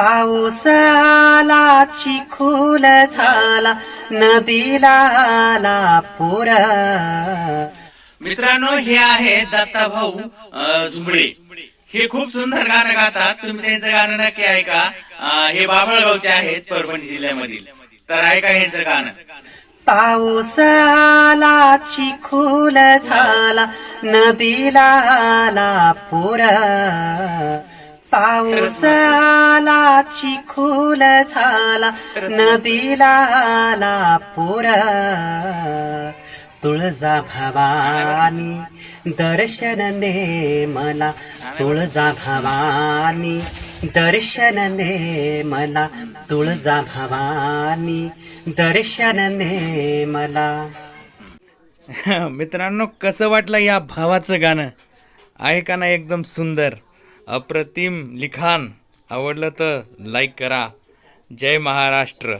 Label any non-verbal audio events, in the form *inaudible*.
पाऊस आला चिखोल झाला नदीला आला पूर. मित्रांनो हे आहे दत्ता भाऊ झुंबडे. हे खूप सुंदर गाणं गातात. तुम्ही त्यांचं गाणं नक्की ऐका. हे बाभळगावचे आहेत परभणी जिल्ह्यामधील. तर ऐका ह्यांचं गाणं. पाऊस आला चिखोल झाला नदीला आला पूर. पाऊस आला चिखोल झाला नदीला आला पूर. तुळजा भवानी दर्शन दे मला. तुळजा भवानी दर्शन दे मला. तुळजा भवानी दर्शन दे मला. *laughs* मित्रांनो कसं वाटलं या भावाचं गाणं? ऐका ना एकदम सुंदर? अप्रतिम लिखाण आवडलं तर लाईक करा. जय महाराष्ट्र.